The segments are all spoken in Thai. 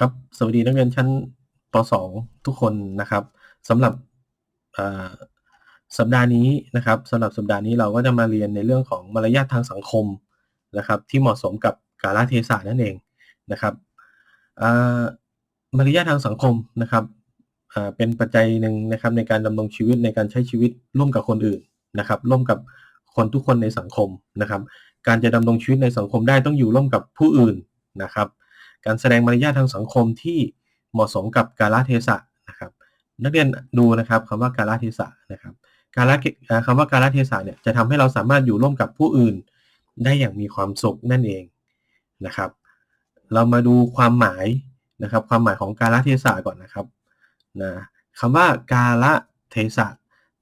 ครับ สวัสดีนักเรียนชั้นป .2 ทุกคนนะครับสำหรับสัปดาห์นี้นะครับสำหรับสัปดาห์นี้เราก็จะมาเรียนในเรื่องของมารยาททางสังคมนะครับ ที่เหมาะสมกับกาลเทศะนั่นเองนะครับมารยาททางสังคมนะครับเป็นปัจจัยหนึ่งนะครับในการดำรงชีวิตในการใช้ชีวิตร่วมกับคนอื่นนะครับ ร่วมกับคนทุกคนในสังคมนะครับ การจะดำรงชีวิตในสังคมได้ต้องอยู่ร่วมกับผู้อื่นนะครับ การแสดงมารยาททางสังคมที่เหมาะสมกับกาลเทศะนะครับ นักเรียนดูนะครับคำว่ากาลเทศะนะครับกาลคำว่ากาลเทศะเนี่ยจะทำให้เราสามารถอยู่ร่วมกับผู้อื่น ได้อย่างมีความสุขนั่นเองนะครับ เรามาดูความหมายนะครับ ความหมายของกาลเทศะก่อนนะครับนะคำว่ากาลเทศะ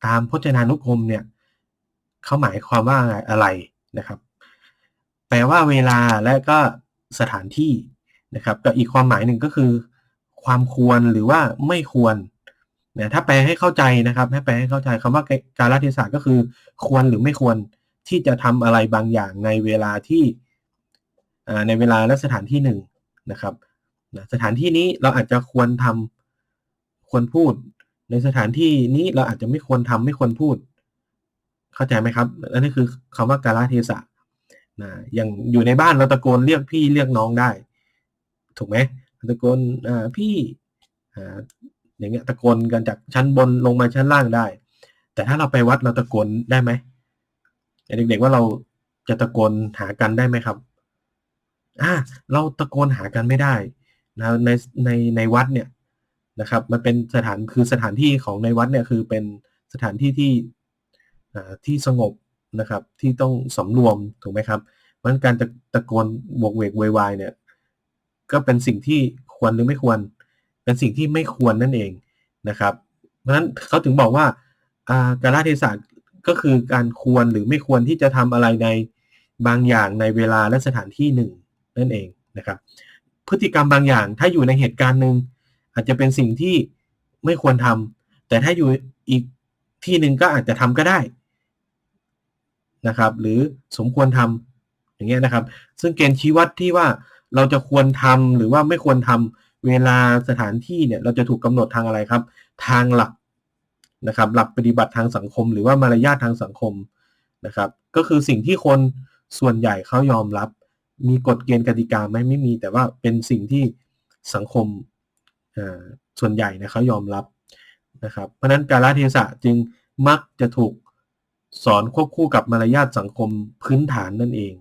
ตามพจนานุกรมเนี่ยเขาหมายความว่าอะไรนะครับ แปลว่าเวลาและก็สถานที่ นะครับกับอีกความหมายหนึ่งก็คือ ความควรหรือว่าไม่ควรนี่ยถ้าแปลให้เข้าใจนะครับให้แปลให้เข้าใจคำว่าการรัเทศะก็คือ ควรหรือไม่ควรที่จะทำอะไรบางอย่างในเวลาที่ในเวลาและสถานที่หนึ่งนะครับสถานที่นี้เราอาจจะควรทำควรพูด ในสถานที่นี้เราอาจจะไม่ควรทำไม่ควรพูด เข้าใจไหมครับอันนี้คือคำว่าการเทศะนะอย่างอยู่ในบ้านเราตะโกนเรียกพี่เรียกน้องได้ ถูกไหมตะโกนพี่อย่างเงี้ยตะโกนกันจากชั้นบนลงมาชั้นล่างได้ แต่ถ้าเราไปวัดเราตะโกนได้ไหมเด็กๆว่าเราจะตะโกนหากันได้ไหมครับอ่าเราตะโกนหากันไม่ได้นะในในในวัดเนี่ยนะครับ มันเป็นสถานคือสถานที่ของในวัดเนี่ยคือเป็นสถานที่ที่อ่าที่สงบนะครับ ที่ต้องสำรวมถูกไหมครับเพราะการตะตะโกนบวกเวกววายเนี่ย ก็เป็นสิ่งที่ควรหรือไม่ควร เป็นสิ่งที่ไม่ควรนั่นเองนะครับ เพราะฉะนั้นเขาถึงบอกว่าการละเทศะก็คือการควรหรือไม่ควรที่จะทำอะไรในบางอย่างในเวลาและสถานที่หนึ่งนั่นเองนะครับ พฤติกรรมบางอย่างถ้าอยู่ในเหตุการณ์หนึ่งอาจจะเป็นสิ่งที่ไม่ควรทำแต่ถ้าอยู่อีกที่หนึ่งก็อาจจะทำก็ได้นะครับ หรือสมควรทำอย่างเงี้ยนะครับ ซึ่งเกณฑ์ชี้วัดที่ว่า เราจะควรทำหรือว่าไม่ควรทำเวลาสถานที่เนี่ยเราจะถูกกำหนดทางอะไรครับ ทางหลักนะครับ หลักปฏิบัติทางสังคม หรือว่ามารยาททางสังคมนะครับ ก็คือสิ่งที่คนส่วนใหญ่เขายอมรับ มีกฎเกณฑ์กติกาไหมไม่มี แต่ว่าเป็นสิ่งที่สังคมส่วนใหญ่นะเขายอมรับนะครับ เพราะนั้นการละเทศะจึงมักจะถูกสอนควบคู่กับมารยาทสังคมพื้นฐานนั่นเอง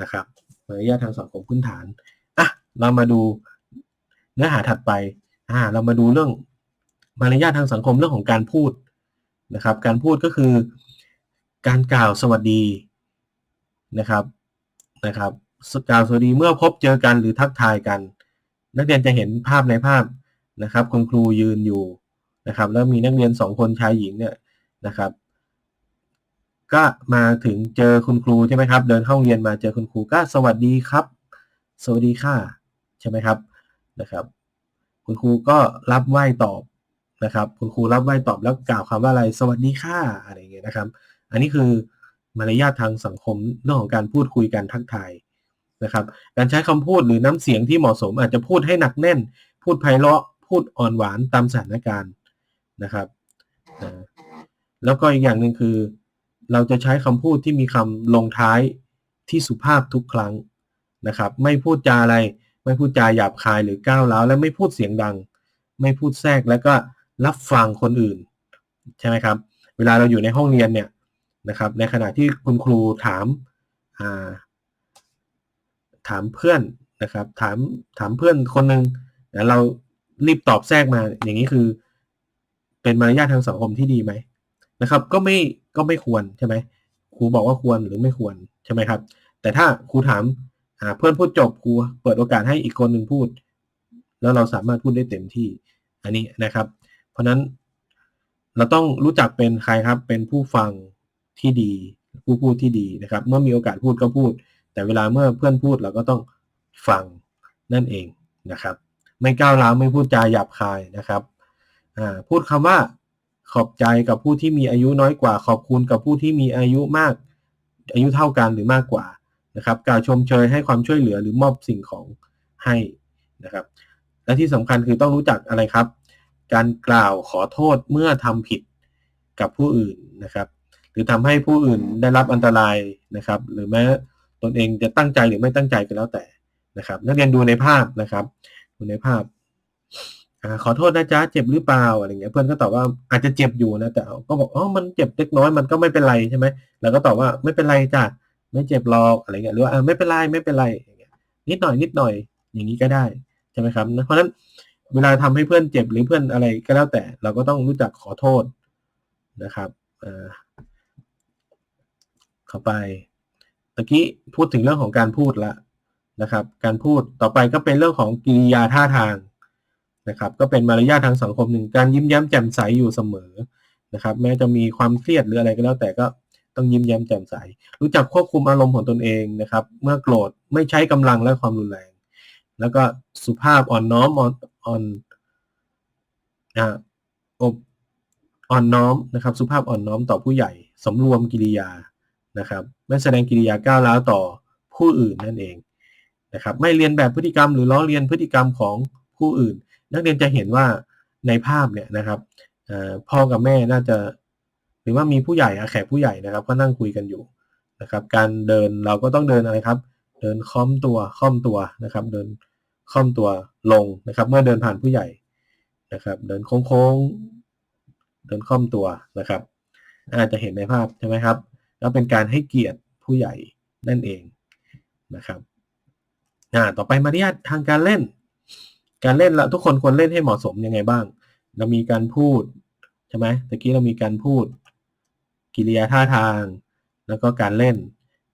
นะครับ มารยาททางสังคมพื้นฐานอะเรามาดูเนื้อหาถัดไปอ่าเรามาดูเรื่องมารยาททางสังคมเรื่องของการพูดนะครับ การพูดก็คือการกล่าวสวัสดีนะครับนะครับกล่าวสวัสดีเมื่อพบเจอกันหรือทักทายกัน นักเรียนจะเห็นภาพในภาพนะครับ คุณครูยืนอยู่นะครับ แล้วมีนักเรียนสองคนชายหญิงเนี่ยนะครับ ก็มาถึงเจอคุณครูใช่ไหมครับ เดินเข้าเรียนมาเจอคุณครูก็สวัสดีครับ สวัสดีค่ะ ใช่ไหมครับนะครับ คุณครูก็รับไหว้ตอบนะครับ คุณครูรับไหว้ตอบแล้วกล่าวคำว่าอะไร สวัสดีค่ะอะไรเงี้ยนะครับ อันนี้คือมารยาททางสังคมเรื่องของการพูดคุยกันทักทายนะครับ การใช้คำพูดหรือน้ำเสียงที่เหมาะสมอาจจะพูดให้หนักแน่น พูดไพเราะพูดอ่อนหวานตามสถานการณ์นะครับ แล้วก็อีกอย่างหนึ่งคือ เราจะใช้คำพูดที่มีคำลงท้ายที่สุภาพทุกครั้งนะครับ ไม่พูดจาอะไร ไม่พูดจาหยาบคายหรือก้าวร้าวและไม่พูดเสียงดัง ไม่พูดแทรกแล้วก็รับฟังคนอื่นใช่ไหมครับ เวลาเราอยู่ในห้องเรียนเนี่ยนะครับ ในขณะที่คุณครูถามถามเพื่อนนะครับ ถามถามเพื่อนคนหนึ่งแล้วเรารีบตอบแทรกมาอย่างนี้คือ เป็นมารยาททางสังคมที่ดีไหมนะครับ ก็ไม่ ก็ไม่ควรใช่ไหมครูบอกว่าควรหรือไม่ควรใช่ไหมครับ แต่ถ้าครูถามเพื่อนพูดจบครูเปิดโอกาสให้อีกคนหนึ่งพูด แล้วเราสามารถพูดได้เต็มที่อันนี้นะครับ เพราะนั้นเราต้องรู้จักเป็นใครครับ เป็นผู้ฟังที่ดี ผู้พูดที่ดีนะครับ เมื่อมีโอกาสพูดก็พูด แต่เวลาเมื่อเพื่อนพูดเราก็ต้องฟังนั่นเองนะครับ ไม่ก้าวร้าวไม่พูดจาหยาบคายนะครับพูดคำว่า ขอบใจกับผู้ที่มีอายุน้อยกว่า ขอบคุณกับผู้ที่มีอายุมาก อายุเท่ากันหรือมากกว่านะครับกล่าวชมเชยให้ความช่วยเหลือหรือมอบสิ่งของให้นะครับ และที่สำคัญคือต้องรู้จักอะไรครับ การกล่าวขอโทษเมื่อทำผิดกับผู้อื่นนะครับ หรือทำให้ผู้อื่นได้รับอันตรายนะครับ หรือแม้ตนเองจะตั้งใจหรือไม่ตั้งใจก็แล้วแต่นะครับ นักเรียนดูในภาพนะครับ ดูในภาพ อาขอโทษนะจ๊ะเจ็บหรือเปล่าอะไรเงี้ย เพื่อนก็ตอบว่าอาจจะเจ็บอยู่นะแต่ก็บอกอ๋อมันเจ็บเล็กน้อยมันก็ไม่เป็นไรใช่ไหมเราก็ตอบว่าไม่เป็นไรจ้ะไม่เจ็บหรอกอะไรเงี้ยหรือว่าไม่เป็นไรไม่เป็นไรอย่างเงี้ยนิดหน่อยนิดหน่อยอย่างนี้ก็ได้ใช่ไหมครับเพราะฉะนั้นเวลาทำให้เพื่อนเจ็บหรือเพื่อนอะไรก็แล้วแต่ เราก็ต้องรู้จักขอโทษนะครับเข้าไปตะกี้พูดถึงเรื่องของการพูดละนะครับ การพูดต่อไปก็เป็นเรื่องของกิริยาท่าทาง นะครับก็เป็นมารยาททางสังคมหนึ่งการยิ้มแย้มแจ่มใสอยู่เสมอนะครับแม้จะมีความเครียดหรืออะไรก็แล้วแต่ก็ต้องยิ้มแย้มแจ่มใส รู้จักควบคุมอารมณ์ของตนเองนะครับ เมื่อโกรธไม่ใช้กำลังและความรุนแรง แล้วก็สุภาพอ่อนน้อมอ่อนอ่อนอ่าอบอ่อนน้อมนะครับ สุภาพอ่อนน้อมต่อผู้ใหญ่สำรวมกิริยานะครับไม่แสดงกิริยาก้าวร้าวต่อผู้อื่นนั่นเองนะครับ ไม่เรียนแบบพฤติกรรมหรือล้อเลียนพฤติกรรมของผู้อื่น นักเรียนจะเห็นว่าในภาพเนี่ยนะครับพ่อกับแม่น่าจะ หรือว่ามีผู้ใหญ่แขกผู้ใหญ่นะครับ ก็นั่งคุยกันอยู่นะครับ การเดินเราก็ต้องเดินอะไรครับ เดินค้อมตัวค้อมตัวนะครับ เดินค้อมตัวลงนะครับ เมื่อเดินผ่านผู้ใหญ่นะครับ เดินโค้งๆเดินค้อมตัวนะครับ อาจจะเห็นในภาพใช่ไหมครับ แล้วเป็นการให้เกียรติผู้ใหญ่นั่นเองนะครับอ่าต่อไปมารยาททางการเล่น การเล่นละทุกคนควรเล่นให้เหมาะสมยังไงบ้าง เรามีการพูดใช่ไหมตะกี้เรามีการพูด กิริยาท่าทาง แล้วก็การเล่น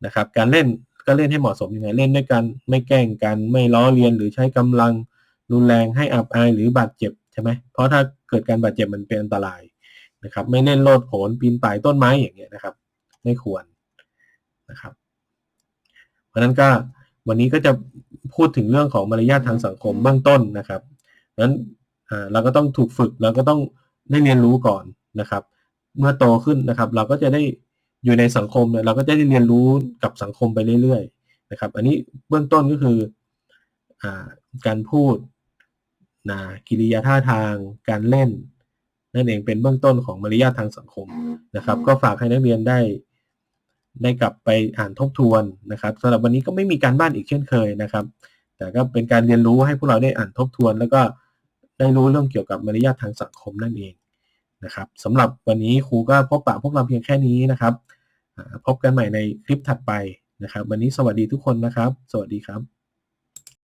นะครับ การเล่นก็เล่นให้เหมาะสมยังไงเล่นด้วยกันไม่แกล้งกันไม่ล้อเลียนหรือใช้กำลังรุนแรงให้อับอายหรือบาดเจ็บใช่ไหมเพราะถ้าเกิดการบาดเจ็บมันเป็นอันตรายนะครับ ไม่เล่นโลดโผนปีนป่ายต้นไม้อย่างเงี้ยนะครับ ไม่ควรนะครับ เพราะนั้นก็วันนี้ก็จะ พูดถึงเรื่องของมารยาททางสังคมเบื้องต้นนะครับนั้นเราก็ต้องถูกฝึกเราก็ต้องได้เรียนรู้ก่อนนะครับ เมื่อโตขึ้นนะครับ เราก็จะได้อยู่ในสังคมเราก็จะได้เรียนรู้กับสังคมไปเรื่อยๆนะครับ อันนี้เบื้องต้นก็คืออการพูดนะกิริยาท่าทางการเล่น นั่นเองเป็นเบื้องต้นของมารยาททางสังคมนะครับ ก็ฝากให้นักเรียนได้ ได้กลับไปอ่านทบทวนนะครับสำหรับวันนี้ก็ไม่มีการบ้านอีกเช่นเคยนะครับ แต่ก็เป็นการเรียนรู้ให้พวกเราได้อ่านทบทวน แล้วก็ได้รู้เรื่องเกี่ยวกับมารยาททางสังคมนั่นเองนะครับสำหรับวันนี้ครูก็พบปะพวกเราเพียงแค่นี้นะครับพบกันใหม่ในคลิปถัดไปนะครับ วันนี้สวัสดีทุกคนนะครับ สวัสดีครับ